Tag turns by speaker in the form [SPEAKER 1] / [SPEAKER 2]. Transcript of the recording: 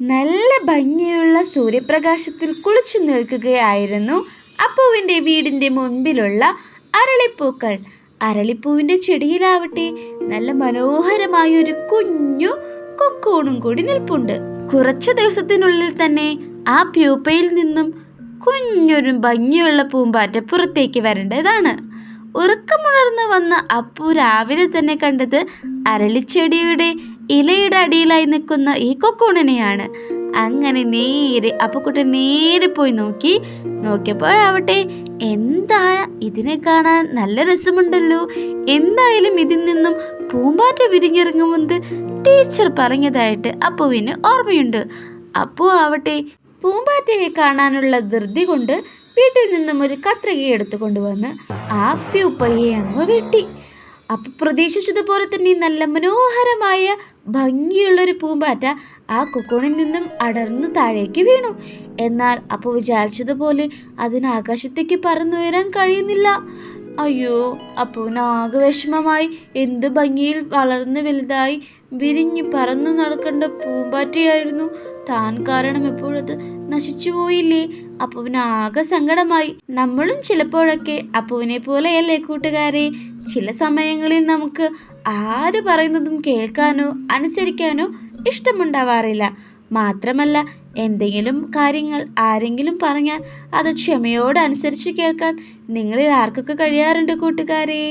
[SPEAKER 1] നല്ല ഭംഗിയുള്ള സൂര്യപ്രകാശത്തിൽ കുളിച്ചു നിൽക്കുകയായിരുന്നു അപ്പുവിന്റെ വീടിന്റെ മുൻപിലുള്ള അരളിപ്പൂക്കൾ. അരളിപ്പൂവിന്റെ ചെടിയിലാവട്ടെ നല്ല മനോഹരമായ ഒരു കുഞ്ഞു കൊക്കൂണും കൂടി നിൽപ്പുണ്ട്. കുറച്ച് ദിവസത്തിനുള്ളിൽ തന്നെ ആ പ്യൂപ്പയിൽ നിന്നും കുഞ്ഞൊരു ഭംഗിയുള്ള പൂമ്പാറ്റ പുറത്തേക്ക് വരേണ്ടതാണ്. ഉറക്കമുണർന്ന് വന്ന അപ്പു രാവിലെ തന്നെ കണ്ടത് അരളിച്ചെടിയുടെ ഇലയുടെ അടിയിലായി നിൽക്കുന്ന ഈ കൊക്കൂണിനെയാണ്. അങ്ങനെ നേരെ അപ്പുക്കുട്ടി നേരെ പോയി നോക്കി. നോക്കിയപ്പോഴാവട്ടെ എന്താ ഇതിനെ കാണാൻ നല്ല രസമുണ്ടല്ലോ. എന്തായാലും ഇതിൽ നിന്നും പൂമ്പാറ്റ വിരിഞ്ഞിറങ്ങുമെന്ന് ടീച്ചർ പറഞ്ഞതായിട്ട് അപ്പുവിന് ഓർമ്മയുണ്ട്. അപ്പു ആവട്ടെ പൂമ്പാറ്റയെ കാണാനുള്ള ധൃതി കൊണ്ട് വീട്ടിൽ നിന്നും ഒരു കത്രിക എടുത്തു കൊണ്ടുവന്ന് ആ പ്യൂപ്പയെ അങ്ങ് വെട്ടി. അപ്പൊ പ്രതീക്ഷിച്ചതുപോലെ തന്നെ നല്ല മനോഹരമായ ഭംഗിയുള്ളൊരു പൂമ്പാറ്റ ആ കൊക്കോണിൽ നിന്നും അടർന്നു താഴേക്ക് വീണു. എന്നാൽ അപ്പോൾ വിചാരിച്ചതുപോലെ അതിന് ആകാശത്തേക്ക് പറന്നുയരാൻ കഴിയുന്നില്ല. അയ്യോ അപ്പുവിന് ആകെ വിഷമമായി എന്ത് ഭംഗിയിൽ വളർന്ന് വലുതായി വിരിഞ്ഞ് പറന്നു നടക്കേണ്ട പൂമ്പാറ്റയായിരുന്നു. താൻ കാരണം എപ്പോഴത് നശിച്ചു പോയില്ലേ? അപ്പുവിന് ആകെ സങ്കടമായി. നമ്മളും ചിലപ്പോഴൊക്കെ അപ്പുവിനെ പോലെയല്ലേ കൂട്ടുകാരെ? ചില സമയങ്ങളിൽ നമുക്ക് ആര് പറയുന്നതും കേൾക്കാനോ അനുസരിക്കാനോ ഇഷ്ടമുണ്ടാവാറില്ല. മാത്രമല്ല എന്തെങ്കിലും കാര്യങ്ങൾ ആരെങ്കിലും പറഞ്ഞാൽ അത് ക്ഷമയോടെ അനുസരിച്ച് കേൾക്കാൻ നിങ്ങളിൽ ആർക്കൊക്കെ കഴിയാറുണ്ട് കൂട്ടുകാരെ?